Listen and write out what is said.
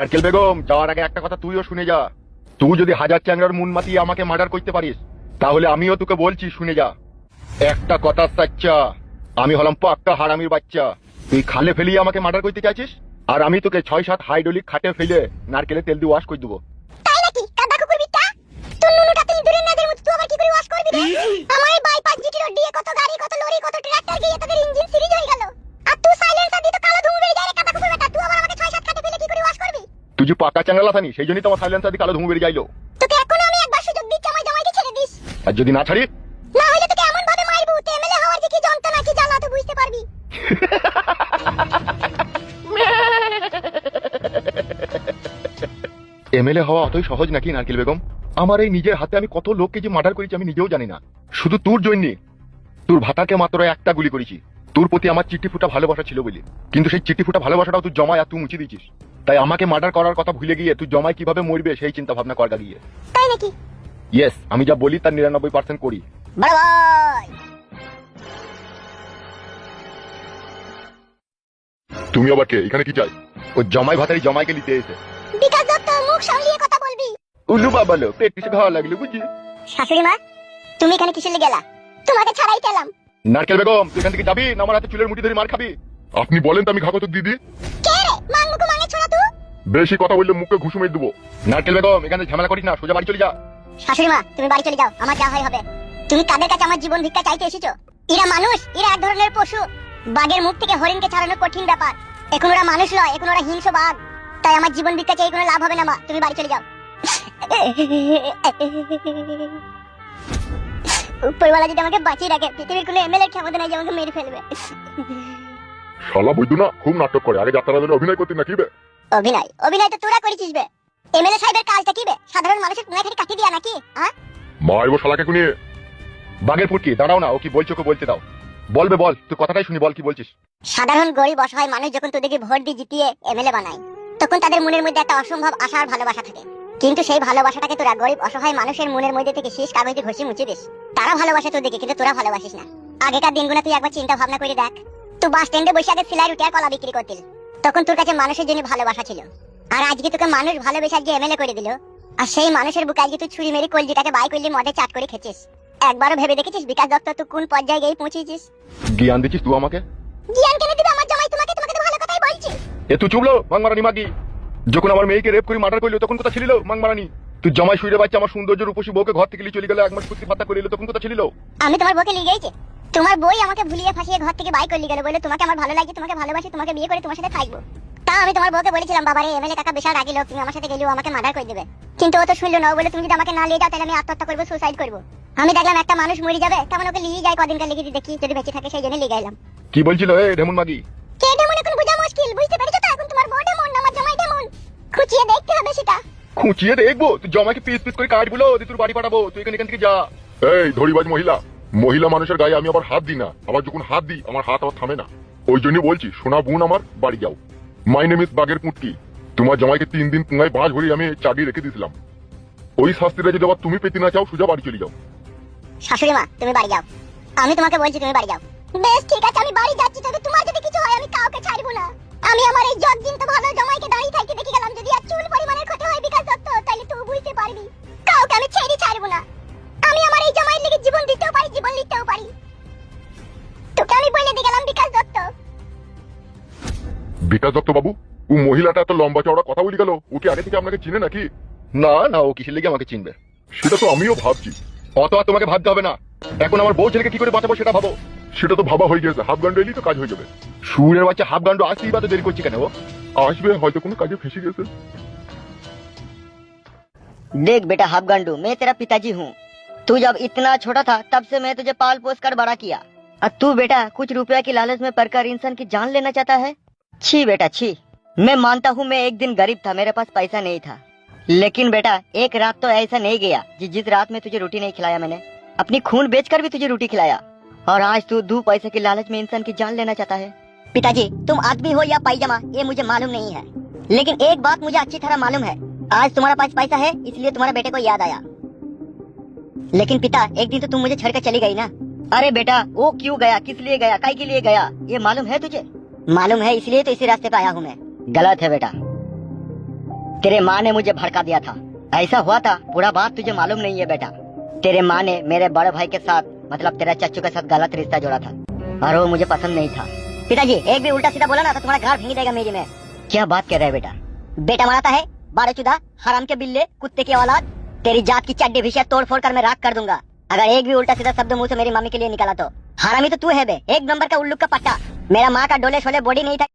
নারকেল বেগম যাওয়ার আগে একটা কথা তুইও শুনে যা। তুই যদি হাজার চ্যাংরার মুন মাতিয়ে আমাকে মার্ডার করতে পারিস তাহলে আমিও তোকে বলছি শুনে যা। একটা কথা সাচ্চা আমি হলাম পাক্কা হারামির বাচ্চা। তুই খালে ফেলিয়ে আমাকে মার্ডার করতে চাইছিস? আর আমি তোকে ছয় সাত হাইড্রোলিক খাটে ফেলে নারকেলে তেল দিয়ে ওয়াশ করে দেবো। তাই নাকি? কাদা কুকুর বিট্টা তোর নুনুটা তুই দূরের নাদের মতো তুই আবার কি করে ওয়াশ করবি রে? আমার এই বাইপাস জিটি রোড দিয়ে কত গাড়ি কত লরি কত ট্রাক্টর গিয়ে তোদের ইঞ্জিন যে পাকা চ্যাংরা থানি? সেই জন্যই তোমার সাইলেন্সার দিয়ে কালো ধুমু বেরিয়ে যাইলো তোকে এখনও আমি একবার সুযোগ দিচ্ছি আমার জামাইকে ছেড়ে দিস। আর যদি না ছাড়ি? না হলে তোকে এমন ভাবে মারবো তুই এমএলএ হওয়ার যে কি যন্ত্রণা কি জ্বালা তুই বুঝতে পারবি। এমএলএ হওয়া অতই সহজ নাকি নারকেল বেগম? আমার এই নিজের হাতে আমি কত লোককে যে মার্ডার করেছি আমি নিজেও জানি না। শুধু তোর জন্যে তোর ভাতাকে মাত্র একটা গুলি করেছি। তোর প্রতি আমার চিঠি ফুটা ভালোবাসা ছিল বলে। কিন্তু সেই চিঠি ফুটা ভালোবাসাটাও তুই জমায় আর তুই মুছে দিয়েছিস। তাই আমাকে মার্ডার করার কথা ভুলে গিয়ে তুই জমায় কীভাবে মরবে সেই চিন্তা ভাবনা করগা গিয়ে তাই নাকি? ইয়েস আমি যা বলি তার নিরানব্বই পার্সেন্ট করি। তুমি আবার কে? এখানে কি চাই? ও জমাই ভাতারি জমাইকে নিতে এসে। বিকাশ দত্ত মুখ সামলিয়ে কথা বলবি। উল্লু বাবা লো পেট পিছু খাওয়া লাগল বুঝি? শাশুড়ি মা তুমি এখানে কিসের লেগে গেলা তোমাকে ছাড়াই পেলাম নারকেল বেগম তুই এখান থেকে যাবি না আমার হাতে চুলের মুঠি ধরে মার খাবি? আপনি বলেন তো আমি খাব তো দিদি। কে ছোড়া বেশি কথা বললে মুখে ঘুষু মেরে দেবো। নারকেল বেগম এখানে ঝামেলা করিস না সোজা বাড়ি চলে যা শাশুড়ি মা তুমি বাড়ি চলে যাও আমার যা হয় হবে। তুমি কাদের কাছে আমার জীবন ভিক্ষা চাইতে এসেছ? এরা মানুষ এরা এক ধরনের পশু। বাঘের মুখ থেকে হরিণকে ছাড়ানো কঠিন ব্যাপার। এখন ওরা মানুষ নয় এখন ওরা হিংস্র বাঘ। তাই আমার জীবন ভিক্ষা চাই কোনো লাভ হবে না মা। তুমি বাড়ি চলে যাও। উপরওয়ালা যদি আমাকে বাঁচিয়ে রাখে পৃথিবীর কোনো এমএলএ ক্ষমতা নাই যে আমাকে মেরে ফেলবে। শালা বৈদ্য না খুব নাটক করে। আগে যাত্রা দিলে অভিনয় করতে নাকি বে? অভিনয়? অভিনয় তো তোরা করেছিস বে। এমএলএ সাহেবের কাজটা কি বে? সাধারণ মানুষের পুনাই খেটে কাটিয়ে দিয়া নাকি হ্যাঁ মারবো শালাকে কুনিয়ে বাঘের ফুটকি দাঁড়াও না ও কি বলছো ওকে বলতে দাও। বলবে বল তুই কথাটাই শুনি বল কি বলছিস। সাধারণ গরিব অসহায় মানুষ যখন তোদেরকে ভোট দিয়ে জিতিয়ে এমএলএ বানায় তখন তাদের মনের মধ্যে একটা অসম্ভব আশা আর ভালোবাসা থাকে। কিন্তু সেই ভালোবাসাটাকে তোরা গরিব অসহায় মানুষের মনের মধ্যে থেকে শেষ কাগজে ঘষে মুছে দিস। তারা ভালোবাসে তোদেরকে কিন্তু তোরা ভালোবাসিস না। আগেকার দিনগুলো তুই একবার চিন্তা ভাবনা করে দেখ। তুই বাস স্ট্যান্ডে বসে আগে সিলাই রুটি আর কলা বিক্রি করতিল। তখন তোর কাছে মানুষের জন্য ভালোবাসা ছিল। আর আজকে তোকে মানুষ ভালোবেসে আজকে এমএলএ করে দিল আর সেই মানুষের বুকে আজকে তুই ছুরি মেরে কলজিটাকে বাই করলি মদে চাট করে খেছিস একবারও ভেবে দেখেছিস বিকাশ দত্ত তুই কোন পর্যায়ে গিয়ে পৌঁছেছিস? জ্ঞান দিচ্ছিস তুই আমাকে? জ্ঞান কেন দিবে? আমার জামাই তোমাকে তোমাকে তো ভালো কথাই বলছি। এ তুই চুপলো মাংমারানি মাগি। যখন আমার মেয়েকে রেপ করে মার্ডার করল তখন কোথা ছিল মাংমারানি। তুই জমাই শুয়ে বাচ্চা আমার সৌন্দর্য রূপসী বউকে ঘর থেকে নিয়ে চলে গেল এক মাস কুস্তি ফাত্তা করে তখন কোথা ছিল আমি তোমার বউকে লিয়ে গেছি তোমার বই আমাকে ভুলিয়ে ফাঁসিয়ে ঘর থেকে বাই করে নিয়ে গেল বলে তোমাকে আমার ভালো লাগে তোমাকে ভালোবাসি তোমাকে বিয়ে করে তোমার সাথে থাকব। তা আমি তোমার বউকে বলেছিলাম বাবা রে এমএলএ কাকা বিশাল রাগি লোক তুমি আমার সাথে গেলেও আমাকে মার্ডার করে দেবে। কিন্তু ও তো শুনলো না ও বলে তুমি যদি আমাকে না নিয়ে যাও তাহলে আমি আত্মহত্যা করব সুসাইড করব। আমি দেখলাম একটা মানুষ মরে যাবে তেমন ওকে নিয়ে যাই কদিনকার লিখে দেখি যদি বেঁচে থাকে সেই জন্য লিয়ে গেলাম কি বলছিল এ ঢেমুন মাগি? কে ডেমন? এখন বোঝা মুশকিল বুঝতে পেরেছ তো? এখন তোমার বউ ডেমন আমার জামাই ডেমন। খুঁচিয়ে দেখতে হবে সেটা। খুঁচিয়ে দেখব? তুই জমাকে পিস পিস করে কাটবো তুই তোর বাড়ি পাঠাবো তুই এখান থেকে যা। এই ধরিবাজ মহিলা মহিলা মানুষের গায়ে আমি আবার হাত দিই না। আবার যখন হাত দিই, আমার হাত আবার থামে না। ওই জন্য বলছি, সোনা বোন আমার, বাড়ি যাও। মাই নেম ইস বাগের পুটকি তোমার জামাইকে তিন দিন পুঙ্গায় বাঁশ ভরি আমি চাবি রেখে দিয়েছিলাম। ওই শাস্তিটা যদি আবার তুমি পেতে না চাও, সোজা বাড়ি চলে যাও। শাশুড়ি মা, তুমি বাড়ি যাও। আমি তোমাকে বলছি তুমি বাড়ি যাও। বেশ, ঠিক আছে, আমি বাড়ি যাচ্ছি, তবে তোমার যদি কিছু হয়, আমি কাউকে ছাড়বো না। আমি আমার এই জগ দিন তো ভালো জমাইকে দাঁড়িয়ে থাকতে দেখে বিকাশ দত্ত বাবু ও মহিলাটা এত লম্বা চওড়া কথা বলি গেল ওকে আগে থেকে আপনাকে চিনে নাকি না না ও কিসের লেগে আমাকে চিনবে সেটা তো আমিও ভাবছি অত আর তোমাকে ভাবতে হবে না এখন আমার বউ ছেলেকে কি করে বাঁচাবো সেটা ভাবো সেটা তো ভাবা হয়ে গেছে হাফ গান্ড এলেই তো কাজ হয়ে যাবে সুরের বাচ্চা হাফ গান্ড আসতেই বা তো দেরি করছি কেন ও আসবে হয়তো কোনো কাজে ফেসে গেছে देख बेटा हाफ गांडू मैं तेरा पिताजी हूँ तू जब इतना छोटा था तब से मैं तुझे पाल पोस कर बड़ा किया और तू बेटा कुछ रुपया की लालच में पड़कर इंसान की जान लेना चाहता है छी बेटा छी। मैं मानता हूँ मैं एक दिन गरीब था मेरे पास पैसा नहीं था। लेकिन बेटा एक रात तो ऐसा नहीं गया जि- जिस रात में तुझे रोटी नहीं खिलाया मैंने। अपनी खून बेचकर भी तुझे रोटी खिलाया। और आज तू दो पैसे की लालच में इंसान की जान लेना चाहता है। पिताजी तुम आदमी हो या पायजामा ये मुझे मालूम नहीं है। लेकिन एक बात मुझे अच्छी तरह मालूम है आज तुम्हारा पास पैसा है इसलिए तुम्हारे बेटे को याद आया। लेकिन पिता एक दिन तो तुम मुझे छोड़कर चली गई ना? अरे बेटा वो क्यों गया? किस लिए गया? काय के लिए गया? ये मालूम है तुझे? मालूम है इसलिए तो इसी रास्ते पे आया हूँ मैं। गलत है बेटा। तेरे माँ ने मुझे भड़का दिया था। ऐसा हुआ था पूरा बात तुझे मालूम नहीं है बेटा। तेरे माँ ने मेरे बड़े भाई के साथ मतलब तेरा चच्चू के साथ गलत रिश्ता जोड़ा था। और वो मुझे पसंद नहीं था। पिताजी एक भी उल्टा सीधा बोला ना तो तुम्हारा घर भींग देगा मेरी में। क्या बात कर रहे हैं बेटा? बेटा मराता है बारह चुदा हराम के बिल्ले कुत्ते की औलाद। तेरी जात की चड्डी भी तोड़ फोड़ कर मैं राख कर दूँगा। अगर एक भी उल्टा सीधा शब्द मुँह से मेरी मम्मी के लिए निकाला तो। हरामी तो तू है बे एक नंबर का उल्लू का पट्टा। मेरा माँ का डोले शोले बॉडी नहीं था